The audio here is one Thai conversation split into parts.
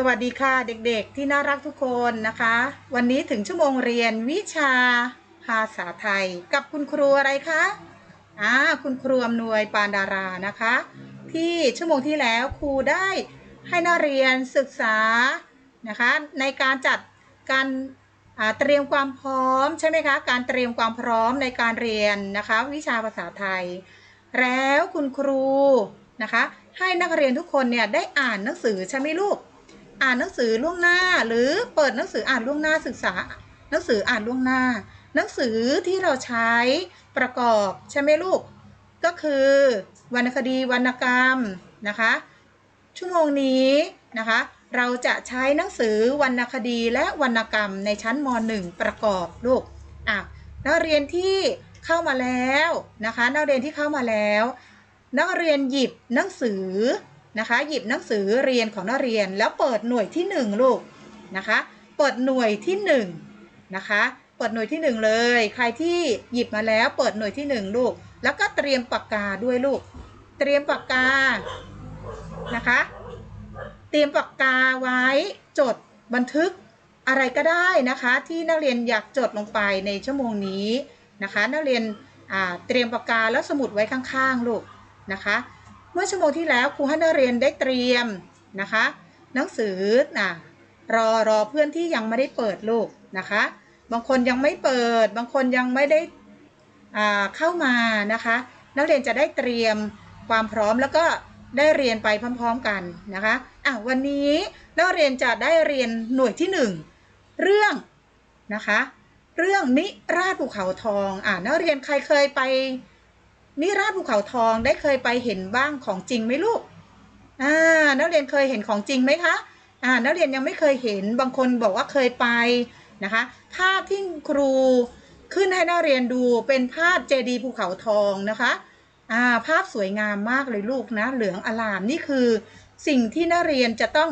สวัสดีค่ะเด็กๆที่น่ารักทุกคนนะคะ วันนี้ถึงชั่วโมงเรียนวิชาภาษาไทย กับคุณครูอะไรคะอ่าคุณครูอำนวยปานดารานะคะ ที่ชั่วโมงที่แล้วครูได้ให้นักเรียนศึกษานะคะ ในการจัดการเตรียมความพร้อมใช่ไหมคะการเตรียมความพร้อมในการเรียนนะคะ วิชาภาษาไทย แล้วคุณครูนะคะ ให้นักเรียนทุกคนเนี่ยได้อ่านหนังสือใช่ไหมลูก อ่านหนังสือล่วงหน้า หรือเปิดหนังสืออ่านล่วงหน้าศึกษา หนังสืออ่านล่วงหน้า หนังสือที่เราใช้ประกอบใช่ไหมลูก ก็คือวรรณคดีวรรณกรรมนะคะ ชั่วโมงนี้นะคะ เราจะใช้หนังสือวรรณคดีและวรรณกรรมในชั้นม .1 ประกอบลูกอะนักเรียนที่เข้ามาแล้วนะคะ นักเรียนที่เข้ามาแล้ว นักเรียนหยิบหนังสือ นะคะ หยิบหนังสือเรียนของนักเรียนแล้วเปิดหน่วยที่หนึ่งลูกนะคะ เปิดหน่วยที่หนึ่งนะคะเปิดหน่วยที่หนึ่งเลย ใครที่หยิบมาแล้วเปิดหน่วยที่หนึ่งลูก แล้วก็เตรียมปากกาด้วยลูก เตรียมปากกานะคะ เตรียมปากกาไว้จดบันทึกอะไรก็ได้นะคะ ที่นักเรียนอยากจดลงไปในชั่วโมงนี้นะคะ นักเรียนเตรียมปากกาแล้วสมุดไว้ข้างๆลูกนะคะ มื่อชั่วโมงที่แล้วครูให้นักเรียนได้เตรียมนะคะหนังสือนะรอรอเพื่อนที่ยังไม่ได้เปิดลูกนะคะ บางคนยังไม่เปิด บางคนยังไม่ได้อ่าเข้ามานะคะ นักเรียนจะได้เตรียมความพร้อมแล้วก็ได้เรียนไปพร้อมๆกันนะคะอะวันนี้นักเรียนจะได้เรียนหน่วยที่หนึ่งเรื่องนะคะ เรื่องนิราชภูเขาทองอ่านักเรียนใครเคยไป นิราชภูเขาทองได้เคยไปเห็นบ้างของจริงไหมลูกอ่านักเรียนเคยเห็นของจริงไหมคะอ่านักเรียนยังไม่เคยเห็นบางคนบอกว่าเคยไปนะคะภาพที่ครูขึ้นให้นักเรียนดูเป็นภาพเจดีย์ภูเขาทองนะคะอ่าภาพสวยงามมากเลยลูกนะ เหลืองอลามนี่คือ สิ่งที่นักเรียนจะต้อง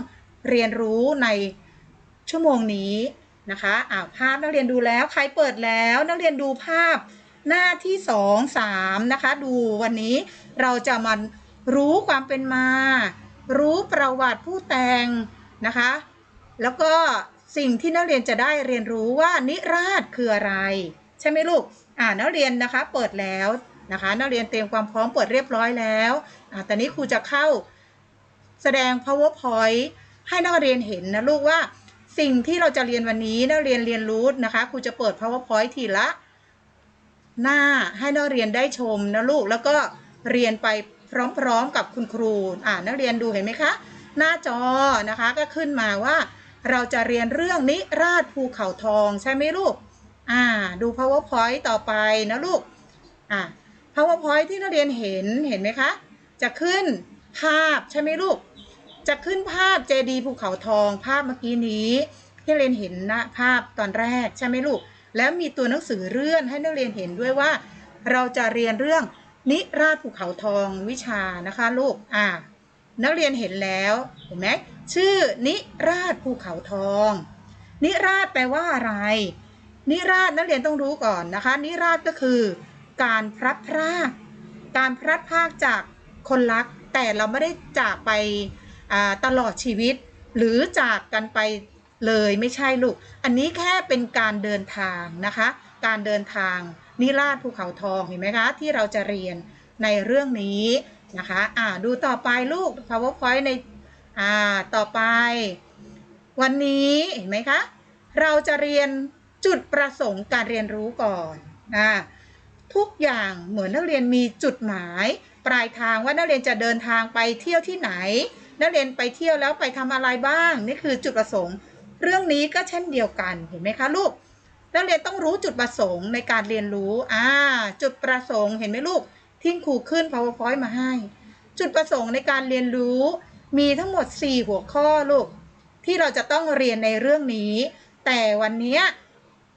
เรียนรู้ในชั่วโมงนี้นะคะอ่าภาพนักเรียนดูแล้วใครเปิดแล้วนักเรียนดูภาพ หน้าที่สองสามนะคะ ดูวันนี้เราจะมารู้ความเป็นมา รู้ประวัติผู้แต่งนะคะ แล้วก็สิ่งที่นักเรียนจะได้เรียนรู้ว่านิราศคืออะไร ใช่ไหมลูกอ่านักเรียนนะคะเปิดแล้วนะคะ นักเรียนเตรียมความพร้อมเปิดเรียบร้อยแล้วอ่าตอนนี้ครูจะเข้าแสดง powerpoint ให้นักเรียนเห็นนะลูกว่าสิ่งที่เราจะเรียนวันนี้นักเรียนเรียนรู้นะคะครูจะเปิด powerpoint ทีละ หน้าให้นักเรียนได้ชมนะลูกแล้วก็เรียนไปพร้อมๆกับคุณครูอ่านักเรียนดูเห็นไหมคะ หน้าจอนะคะก็ขึ้นมาว่า เราจะเรียนเรื่องนิราชภูเขาทองใช่ไหมลูกอ่าดู powerpoint ต่อไปนะลูกอ่า powerpoint ที่นักเรียนเห็นเห็นไหมคะ จะขึ้นภาพใช่ไหมลูก จะขึ้นภาพเจดียภูเขาทองภาพเมื่อกี้นี้ที่เรียนเห็นนะภาพตอนแรกใช่ไหมลูก แล้วมีตัวหนังสือเรื่องให้นักเรียนเห็นด้วยว่า เราจะเรียนเรื่องนิราชภูเขาทองวิชานะคะลูกอ่านักเรียนเห็นแล้วเห็นไหมชื่อนิราชภูเขาทอง นิราชแปลว่าอะไร นิราชนักเรียนต้องรู้ก่อนนะคะ นิราชก็คือ การพลัดพรากการพลัดพรากจากคนรัก แต่เราไม่ได้จากไปตลอดชีวิต หรือจากกันไป เลยไม่ใช่ลูก อันนี้แค่เป็นการเดินทางนะคะ การเดินทางนิราชภูเขาทองเห็นไหมคะ ที่เราจะเรียนในเรื่องนี้นะคะอ่าดูต่อไปลูก powerpoint ในอ่าต่อไป วันนี้เห็นไหมคะ เราจะเรียนจุดประสงค์การเรียนรู้ก่อนอ่าทุกอย่างเหมือนนักเรียนมีจุดหมาย ปลายทางว่านักเรียนจะเดินทางไปเที่ยวที่ไหน นักเรียนไปเที่ยวแล้วไปทำอะไรบ้าง นี่คือจุดประสงค์ เรื่องนี้ก็เช่นเดียวกันเห็นไหมคะลูกนักเรียนต้องรู้จุดประสงค์ในการเรียนรู้อ่าจุดประสงค์เห็นไหมลูกที่ครูขึ้น powerpoint มาให้ จุดประสงค์ในการเรียนรู้ มีทั้งหมด 4 หัวข้อลูก ที่เราจะต้องเรียนในเรื่องนี้ แต่วันนี้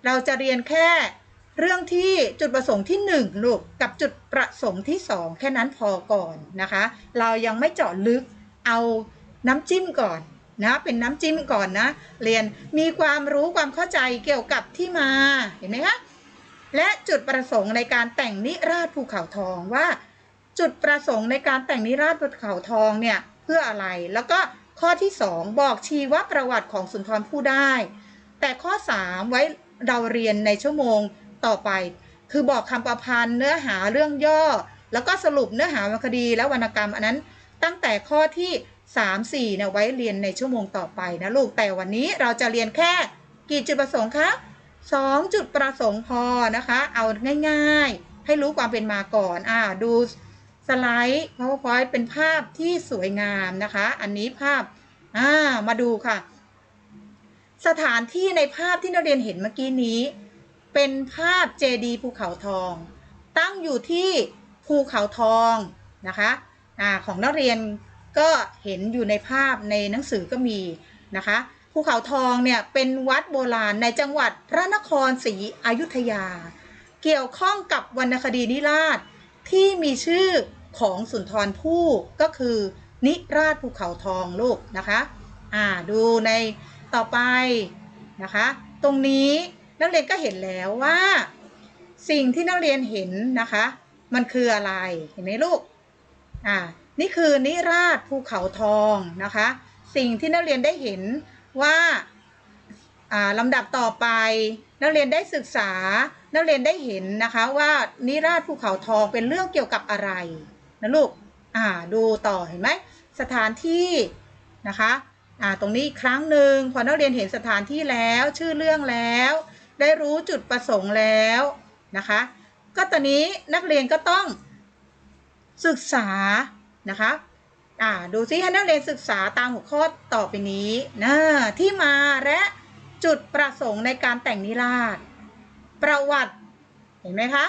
เราจะเรียนแค่เรื่องที่จุดประสงค์ที่1ลูกกับจุดประสงค์ที่ 2 แค่นั้นพอก่อนนะคะ เรายังไม่เจาะลึกเอาน้ำจิ้มก่อน นะเป็นน้ำจิ้มก่อนนะ เรียนมีความรู้ความเข้าใจเกี่ยวกับที่มาเห็นไหมคะและจุดประสงค์ในการแต่งนิราชภูเขาทองว่า จุดประสงค์ในการแต่งนิราชภูเขาทองเนี่ยเพื่ออะไร แล้วก็ข้อที่ 2 บอกชีวประวัติของสุนทรภู่ได้ แต่ข้อ 3 ไว้เราเรียนในชั่วโมงต่อไป คือบอกคำประพันธ์เนื้อหาเรื่องย่อ แล้วก็สรุปเนื้อหาวรรณคดีและวรรณกรรมอันนั้น ตั้งแต่ข้อที่ 3 4เนี่ยไว้เรียนในชั่วโมงต่อไปนะลูกแต่วันนี้เราจะเรียนแค่กี่จุดประสงค์คะสองจุดประสงค์พอนะคะ เอาง่ายๆ ให้รู้ความเป็นมาก่อนอ่าดูสไลด์ powerpoint เป็นภาพที่สวยงามนะคะ อันนี้ภาพอ่ามาดูค่ะ สถานที่ในภาพที่นักเรียนเห็นเมื่อกี้นี้ เป็นภาพเจดีภูเขาทอง ตั้งอยู่ที่ภูเขาทองนะคะอ่าของนักเรียน ก็เห็นอยู่ในภาพในหนังสือก็มีนะคะภูเขาทองเนี่ยเป็นวัดโบราณในจังหวัดพระนครศรีอยุธยา เกี่ยวข้องกับวรรณคดีนิราศที่มีชื่อของสุนทรภู่ก็คือนิราชภูเขาทองลูกนะคะอ่าดูในต่อไปนะคะ ตรงนี้นักเรียนก็เห็นแล้วว่า สิ่งที่นักเรียนเห็นนะคะ มันคืออะไรเห็นไหมลูกอ่า นี่คือนิราชภูเขาทองนะคะ สิ่งที่นักเรียนได้เห็นว่าลำดับต่อไป นักเรียนได้ศึกษา นักเรียนได้เห็นนะคะว่านิราชภูเขาทองเป็นเรื่องเกี่ยวกับอะไรนะลูกอ่าดูต่อเห็นไหมสถานที่นะคะอ่าตรงนี้อีกครั้งหนึ่งพอนักเรียนเห็นสถานที่แล้วชื่อเรื่องแล้ว ได้รู้จุดประสงค์แล้วนะคะ ก็ตอนนี้นักเรียนก็ต้องศึกษา นะคะอ่าดูซิให้นักเรียนศึกษาตามหัวข้อต่อไปนี้นะที่มาและจุดประสงค์ในการแต่งนิราศประวัติเห็นไหมคะ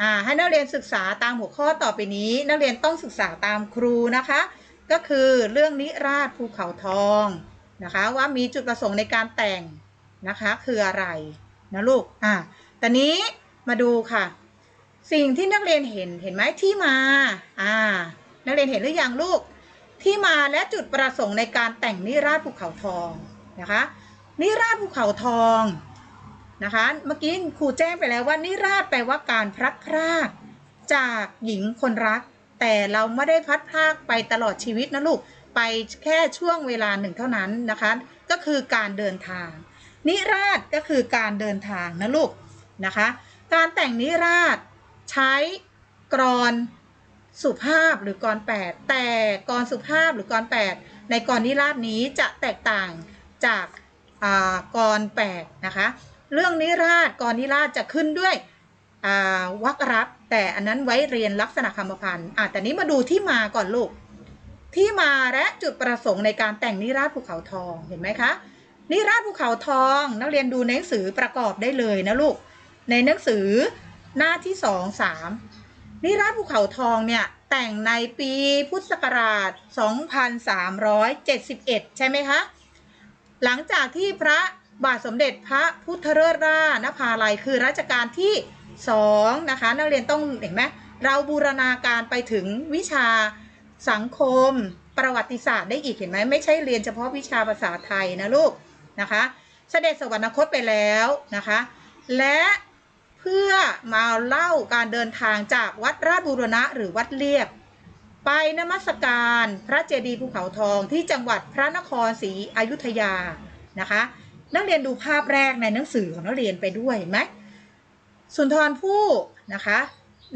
อ่าให้นักเรียนศึกษาตามหัวข้อต่อไปนี้ นักเรียนต้องศึกษาตามครูนะคะ ก็คือเรื่องนิราชภูเขาทองนะคะ ว่ามีจุดประสงค์ในการแต่งนะคะคืออะไรนะลูกอ่าตอนนี้มาดูค่ะ สิ่งที่นักเรียนเห็นเห็นไหมที่มาอ่า นักเรียนเห็นหรือยังลูก ที่มาและจุดประสงค์ในการแต่งนิราชภูเขาทองนะคะ นิราชภูเขาทองนะคะ เมื่อกี้ครูแจ้งไปแล้วว่านิราชแปลว่าการพลัดพรากจากหญิงคนรัก แต่เราไม่ได้พัดพรากไปตลอดชีวิตนะลูกไปแค่ช่วงเวลาหนึ่งเท่านั้นนะคะ ก็คือการเดินทาง นิราชก็คือการเดินทางนะลูกนะคะ การแต่งนิราชใช้กรอน สุภาพหรือกรแปดแต่กรสุภาพหรือกรแปดในกรนิราชนี้จะแตกต่างจากกรแปดนะคะเรื่องนิราชกรนิราชจะขึ้นด้วยวรรครับ แต่อันนั้นไว้เรียนลักษณะคำพันธ์อะแต่นี้มาดูที่มาก่อนลูก ที่มาและจุดประสงค์ในการแต่งนิราชภูเขาทองเห็นไหมคะนิราชภูเขาทองนักเรียนดูในหนังสือประกอบได้เลยนะลูกในหนังสือหน้าที่สองสาม นิราชภูเขาทองเนี่ยแต่งในปีพุทธศักราช 2371 ใช่ไหมคะ หลังจากที่พระบาทสมเด็จพระพุทธเลิศรานภาลัยคือรัชกาลที่สองนะคะนักเรียนต้องเห็นไหมเราบูรณาการไปถึงวิชาสังคมประวัติศาสตร์ได้อีกเห็นไหมไม่ใช่เรียนเฉพาะวิชาภาษาไทยนะลูกนะคะ เสด็จสวรรคตไปแล้วนะคะ และ พื่อมาเล่าการเดินทางจากวัดราชบูรณะหรือวัดเลียบ ไปนมัสการพระเจดีย์ภูเขาทองที่จังหวัดพระนครศรีอยุธยานะคะ นักเรียนดูภาพแรกในหนังสือของนักเรียนไปด้วยไหมสุนทรภู่นะคะ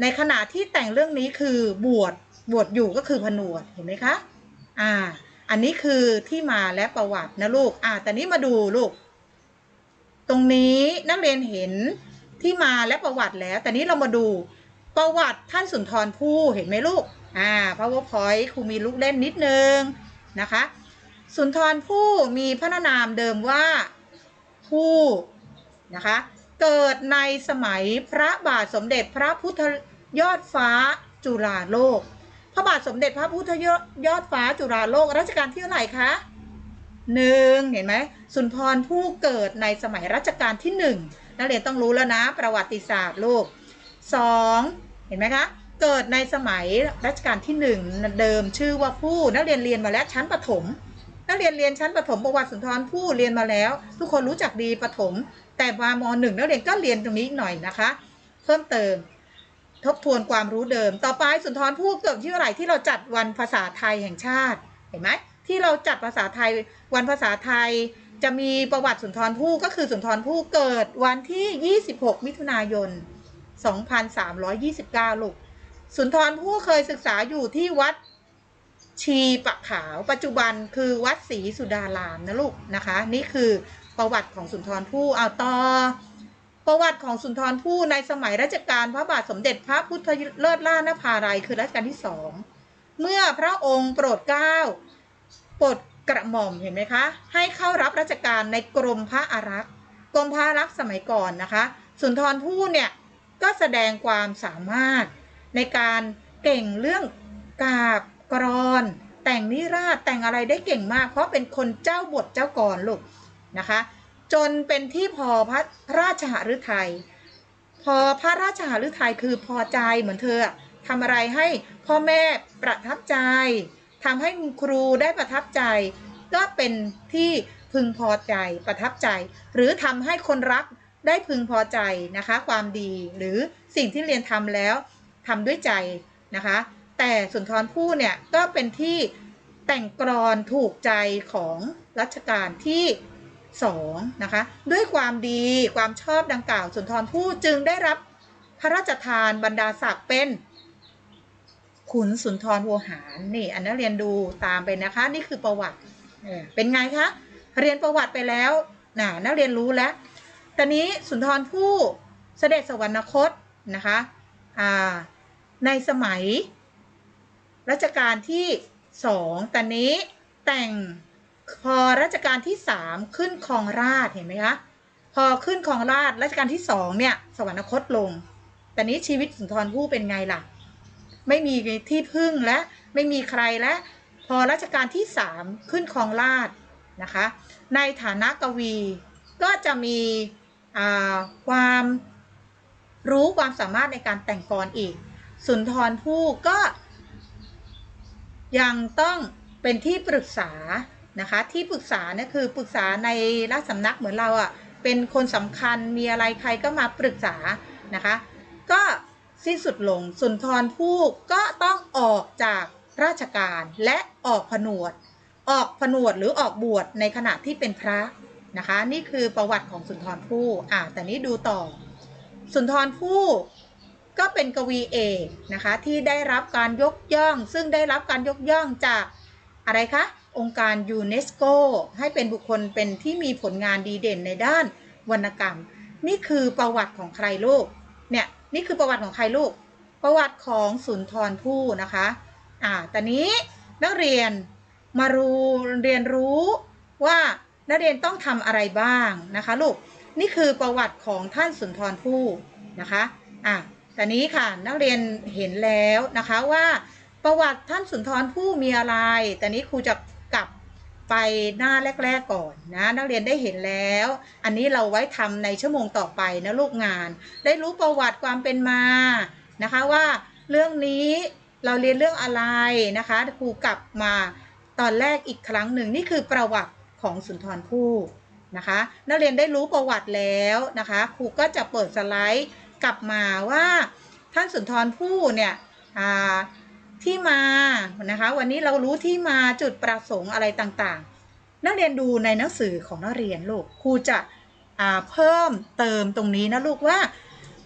ในขณะที่แต่งเรื่องนี้คือบวชบวชอยู่ก็คือผนวดเห็นไหมคะอ่า อันนี้คือที่มาและประวัตินะลูกอ่าแต่นี้มาดูลูก ตรงนี้นักเรียนเห็น ที่มาและประวัติแล้ว แต่นี้เรามาดูประวัติท่านสุนทรภู่เห็นไหมลูกอ่า powerpoint ครูมีลูกเล่นนิดนึงนะคะ สุนทรภู่มีพระนามเดิมว่าภู่นะคะเกิดในสมัยพระบาทสมเด็จพระพุทธยอดฟ้าจุฬาโลก พระบาทสมเด็จพระพุทธยอดฟ้าจุฬาโลกรัชกาลที่เท่าไหร่คะหนึ่งเห็นไหมสุนทรภู่เกิดในสมัยรัชกาลที่หนึ่ง นักเรียนต้องรู้แล้วนะประวัติศาสตร์ลูกสองเห็นไหมคะ เกิดในสมัยรัชกาลที่หนึ่งเดิมชื่อว่าผู้นักเรียนเรียนมาแล้วชั้นประถม นักเรียนเรียนชั้นประถมประวัติสุนทรภู่เรียนมาแล้ว ทุกคนรู้จักดีประถม แต่มามหนึ่งนักเรียนก็เรียนตรงนี้หน่อยนะคะ เพิ่มเติมทบทวนความรู้เดิม ต่อไปสุนทรภู่เกิดที่เท่าไหร่ที่เราจัดวันภาษาไทยแห่งชาติ เห็นไหมที่เราจัดภาษาไทยวันภาษาไทย จะมีประวัติสุนทรภู่ก็คือสุนทรภู่เกิดวันที่ 26 มิถุนายน 2329 ลูก สุนทรภู่เคยศึกษาอยู่ที่วัดชีปะขาวปัจจุบันคือวัดศรีสุดารามนะลูกนะคะ นี่คือประวัติของสุนทรภู่เอาต่อประวัติของสุนทรภู่ในสมัยรัชกาลพระบาทสมเด็จพระพุทธเลิศล่านภาลัยคือรัชกาลที่สองเมื่อพระองค์โปรดเกล้าโปรด กระหม่อมเห็นไหมคะ ให้เข้ารับราชการในกรมพระอารักษ์กรมพระอารักษ์สมัยก่อนนะคะ สุนทรภู่เนี่ยก็แสดงความสามารถในการเก่งเรื่องกาบกรอน แต่งนิราศแต่งอะไรได้เก่งมาก เพราะเป็นคนเจ้าบทเจ้ากรลูกนะคะ จนเป็นที่พอพระราชหฤทัยพอพระราชหฤทัยคือพอใจเหมือนเธอทำอะไรให้พ่อแม่ประทับใจ ทำให้ครูได้ประทับใจ ก็เป็นที่พึงพอใจประทับใจ หรือทำให้คนรักได้พึงพอใจนะคะ ความดีหรือสิ่งที่เรียนทำแล้วทำด้วยใจนะคะ แต่สุนทรภู่เนี่ยก็เป็นที่แต่งกรอนถูกใจของรัชกาลที่สองนะคะด้วยความดีความชอบดังกล่าวสุนทรภู่จึงได้รับพระราชทานบรรดาศักดิ์เป็น ขุนสุนทรโวหารนี่อันนั้นเรียนดูตามไปนะคะ นี่คือประวัติเป็นไงคะเรียนประวัติไปแล้วน่ะนักเรียนรู้แล้วตอนนี้สุนทรภู่เสด็จสวรรคตนะคะอ่าในสมัยรัชกาลที่สองตอนนี้แต่งพอรัชกาลที่สามขึ้นครองราชเห็นไหมคะพอขึ้นครองราชรัชกาลที่สองเนี่ยสวรรคตลงต่นี้ชีวิตสุนทรภู่เป็นไงล่ะ ไม่มีที่พึ่งและไม่มีใครและพอรัชกาลที่สามขึ้นครองราชนะคะ ในฐานะกวีก็จะมีความรู้ความสามารถในการแต่งกรอีก สุนทรภู่ก็ยังต้องเป็นที่ปรึกษานะคะ ที่ปรึกษาเนี่ยคือปรึกษาในราชสำนักเหมือนเราอะ่ะเป็นคนสำคัญมีอะไรใครก็มาปรึกษานะคะ ก็ สิ้นสุดลง สุนทรภู่ก็ต้องออกจากราชการและออกผนวด ออกผนวดหรือออกบวชในขณะที่เป็นพระนะคะ นี่คือประวัติของสุนทรภู่อ่าแต่นี้ดูต่อ สุนทรภู่ก็เป็นกวีเอกนะคะที่ได้รับการยกย่อง ซึ่งได้รับการยกย่องจากอะไรคะ องค์การยูเนสโกให้เป็นบุคคลเป็นที่มีผลงานดีเด่นในด้านวรรณกรรม นี่คือประวัติของใครลูกเนี่ย นี่คือประวัติของใครลูก ประวัติของสุนทรภู่นะคะ อ่าตอนนี้นักเรียนมารู้เรียนรู้ว่านักเรียนต้องทำอะไรบ้างนะคะลูก นี่คือประวัติของท่านสุนทรภู่นะคะ อะตอนนี้ค่ะนักเรียนเห็นแล้วนะคะว่าประวัติท่านสุนทรภู่มีอะไร แต่นี้ครูจะ ไปหน้าแรก ๆก่อนนะ นักเรียนได้เห็นแล้ว อันนี้เราไว้ทำในชั่วโมงต่อไปนะลูกงาน ได้รู้ประวัติความเป็นมานะคะว่าเรื่องนี้เราเรียนเรื่องอะไรนะคะครูกลับมาตอนแรกอีกครั้งหนึ่งนี่คือประวัติของสุนทรภู่นะคะ นักเรียนได้รู้ประวัติแล้วนะคะครูก็จะเปิดสไลด์กลับมาว่าท่านสุนทรภู่เนี่ยอ่า ที่มานะคะ วันนี้เรารู้ที่มาจุดประสงค์อะไรต่างๆ นักเรียนดูในหนังสือของนักเรียนลูกครูจะเพิ่มเติมตรงนี้นะลูกว่า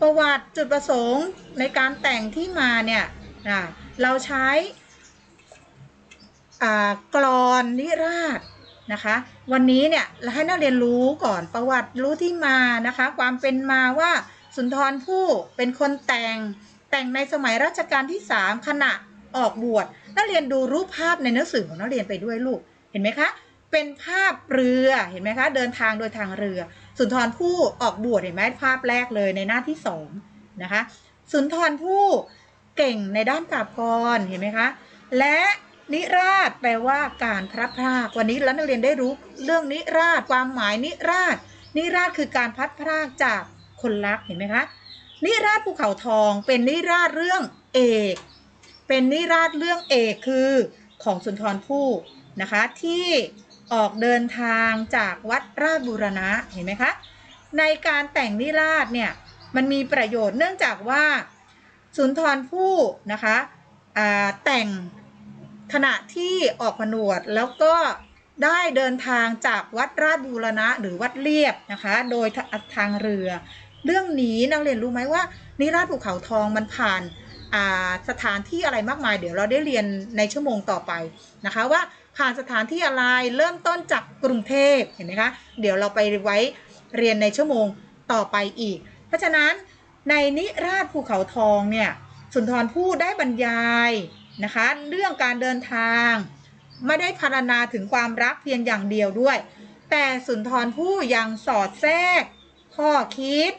ประวัติจุดประสงค์ในการแต่งที่มาเนี่ยเราใช้กรอนนิราศนะคะ วันนี้เนี่ยเราให้นักเรียนรู้ก่อนประวัติรู้ที่มานะคะ ความเป็นมาว่าสุนทรภู่เป็นคนแต่งแต่งในสมัยรัชกาลที่สามขณะ ออกบวชนักเรียนดูรูปภาพในหนังสือของนักเรียนไปด้วยลูกเห็นไหมคะเป็นภาพเรือเห็นไหมคะเดินทางโดยทางเรือ สุนทรภู่ออกบวชเห็นไหมภาพแรกเลยในหน้าที่สองนะคะสุนทรภู่เก่งในด้านกาบกรเห็นไหมคะและนิราศแปลว่าการพลัดพรากวันนี้แล้วนักเรียนได้รู้เรื่องนิราศความหมายนิราศนิราศคือการพัดพรากจากคนรักเห็นไหมคะนิราศภูเขาทองเป็นนิราศเรื่องเอก เป็นนิราศเรื่องเอกคือของสุนทรภู่นะคะ ที่ออกเดินทางจากวัดราชบูรณะเห็นไหมคะ ในการแต่งนิราศเนี่ยมันมีประโยชน์เนื่องจากว่าสุนทรภู่นะคะแต่งขณะที่ออกผนวดแล้วก็ได้เดินทางจากวัดราชบูรณะหรือวัดเลียบนะคะ โดยทางเรือ เรื่องนี้นักเรียนรู้ไหมว่านิราชภูเขาทองมันผ่าน สถานที่อะไรมากมาย เดี๋ยวเราได้เรียนในชั่วโมงต่อไปนะคะว่าผ่านสถานที่อะไรเริ่มต้นจากกรุงเทพเห็นไหมคะเดี๋ยวเราไปไว้เรียนในชั่วโมงต่อไปอีก เพราะฉะนั้นในนิราชภูเขาทองเนี่ยสุนทรภู่ได้บรรยายนะคะเรื่องการเดินทาง ไม่ได้พรรณนาถึงความรักเพียงอย่างเดียวด้วย แต่สุนทรภู่ยังสอดแทรกข้อคิด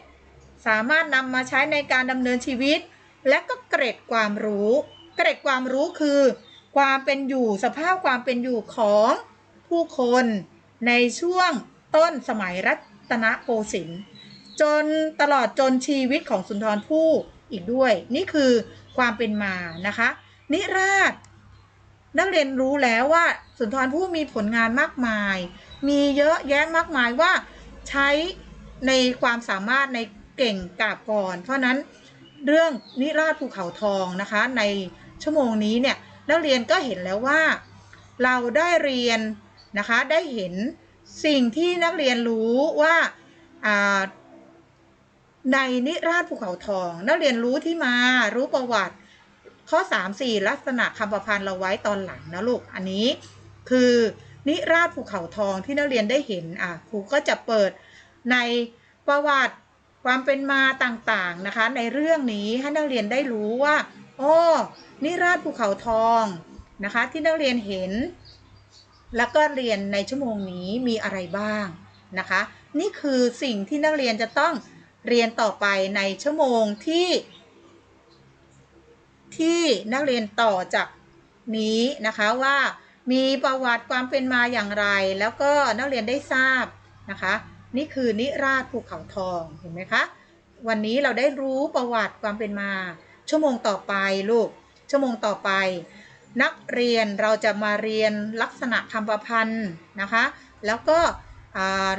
สามารถนำมาใช้ในการดำเนินชีวิต และก็เกร็ดความรู้ เกร็ดความรู้คือ ความเป็นอยู่สภาพความเป็นอยู่ของผู้คนในช่วงต้นสมัยรัตนโกสินทร์จนตลอดจนชีวิตของสุนทรภู่อีกด้วย นี่คือความเป็นมานะคะ นิราชนักเรียนรู้แล้วว่าสุนทรภู่มีผลงานมากมาย มีเยอะแยะมากมายว่าใช้ในความสามารถในเก่งกาบก่อนเพราะนั้น เรื่องนิราชภูเขาทองนะคะ ในชั่วโมงนี้เนี่ยนักเรียนก็เห็นแล้วว่า เราได้เรียนนะคะได้เห็นสิ่งที่นักเรียนรู้ว่าในนิราชภูเขาทอง นักเรียนรู้ที่มารู้ประวัติข้อ 3 4 ลักษณะคำประพันธ์เราไว้ตอนหลังนะลูก อันนี้คือนิราชภูเขาทองที่นักเรียนได้เห็นอะครูก็จะเปิดในประวัติ ความเป็นมาต่างๆนะคะในเรื่องนี้ให้นักเรียนได้รู้ว่าอ๋อนิราชภูเขาทองนะคะที่นักเรียนเห็น แล้วก็เรียนในชั่วโมงนี้มีอะไรบ้างนะคะ นี่คือสิ่งที่นักเรียนจะต้องเรียนต่อไปในชั่วโมงที่ ที่นักเรียนต่อจากนี้นะคะว่ามีประวัติความเป็นมาอย่างไร แล้วก็นักเรียนได้ทราบนะคะ นี่คือนิราชภูเขาทองเห็นไหมคะ วันนี้เราได้รู้ประวัติความเป็นมา ชั่วโมงต่อไปลูก ชั่วโมงต่อไป นักเรียนเราจะมาเรียนลักษณะคำประพันธ์นะคะ แล้วก็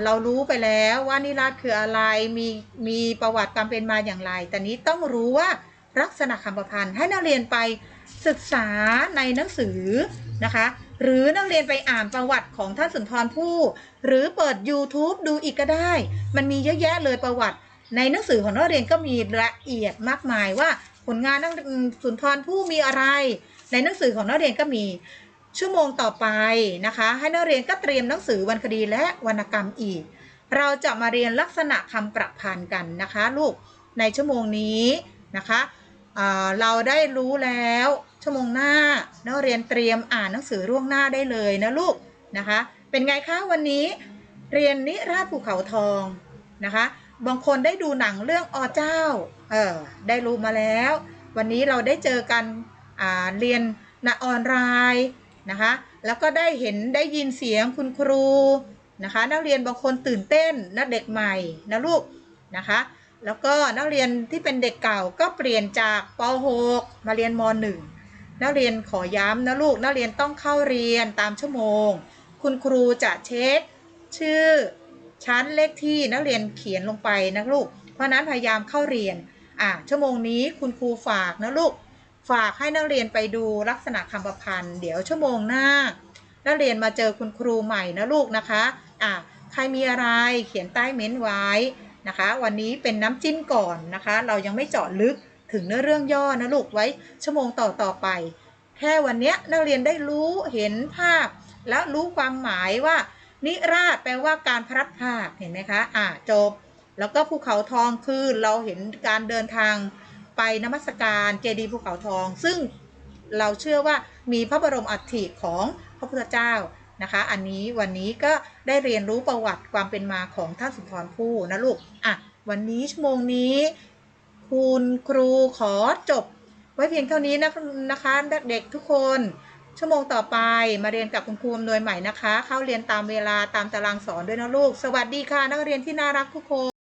เรารู้ไปแล้วว่านิราชคืออะไร มีมีประวัติความเป็นมาอย่างไร แต่นี้ต้องรู้ว่าลักษณะคำประพันธ์ให้นักเรียนไปศึกษาในหนังสือนะคะ หรือนักเรียนไปอ่านประวัติของท่านสุนทรภู่ หรือเปิด YouTube ดูอีกก็ได้ มันมีเยอะแยะเลยประวัติ ในหนังสือของนักเรียนก็มีละเอียดมากมายว่าผลงานนักสุนทรภู่มีอะไร ในหนังสือของนักเรียนก็มีชั่วโมงต่อไปนะคะ ให้นักเรียนก็เตรียมหนังสือวรรณคดีและวรรณกรรมอีก เราจะมาเรียนลักษณะคำประพันธ์กันนะคะ ลูกในชั่วโมงนี้นะคะเราได้รู้แล้วชั่วโมงหน้านักเรียนเตรียมอ่านหนังสือล่วงหน้าได้เลยนะลูกนะคะ เป็นไงคะวันนี้เรียนนิราชภูเขาทองนะคะ บางคนได้ดูหนังเรื่องอเจ้า เออได้รู้มาแล้ว วันนี้เราได้เจอกันเรียนณออนไลน์นะคะ แล้วก็ได้เห็นได้ยินเสียงคุณครูนะคะ นักเรียนบางคนตื่นเต้นนะเด็กใหม่นะลูกนะคะ แล้วก็นักเรียนที่เป็นเด็กเก่าก็เปลี่ยนจากป .6 มาเรียนม .1 นักเรียนขอย้ำนะลูกนักเรียนต้องเข้าเรียนตามชั่วโมง คุณครูจะเช็ค ชื่อ ชั้นเลขที่นักเรียนเขียนลงไปนะลูก เพราะนั้นพยายามเข้าเรียนอะชั่วโมงนี้คุณครูฝากนะลูก ฝากให้นักเรียนไปดูลักษณะคำประพันธ์ เดี๋ยวชั่วโมงหน้า นักเรียนมาเจอคุณครูใหม่นะลูกนะคะอะใครมีอะไรเขียนใต้เม้นต์ไว้นะคะ วันนี้เป็นน้ำจิ้มก่อนนะคะ เรายังไม่เจาะลึกถึงเนื้อเรื่องย่อนะลูกไว้ชั่วโมงต่อต่อไป แค่วันนี้นักเรียนได้รู้เห็นภาพ และรู้ความหมายว่า นิราชแปลว่าการพลัดพรากเห็นไหมคะอ่าจบ แล้วก็ภูเขาทองคือเราเห็นการเดินทางไปนมัสการเจดีย์ภูเขาทอง ซึ่งเราเชื่อว่ามีพระบรมอัฐิของพระพุทธเจ้านะคะ อันนี้วันนี้ก็ได้เรียนรู้ประวัติความเป็นมาของท่านสุนทรภู่นะลูกอะวันนี้ชั่วโมงนี้ คุณครูขอจบ ไว้เพียงเท่านี้นะนะคะเด็กๆทุกคน ชั่วโมงต่อไปมาเรียนกับคุณครูอำนวยใหม่นะคะ เข้าเรียนตามเวลาตามตารางสอนด้วยนะลูก สวัสดีค่ะ นักเรียนที่น่ารักทุกคน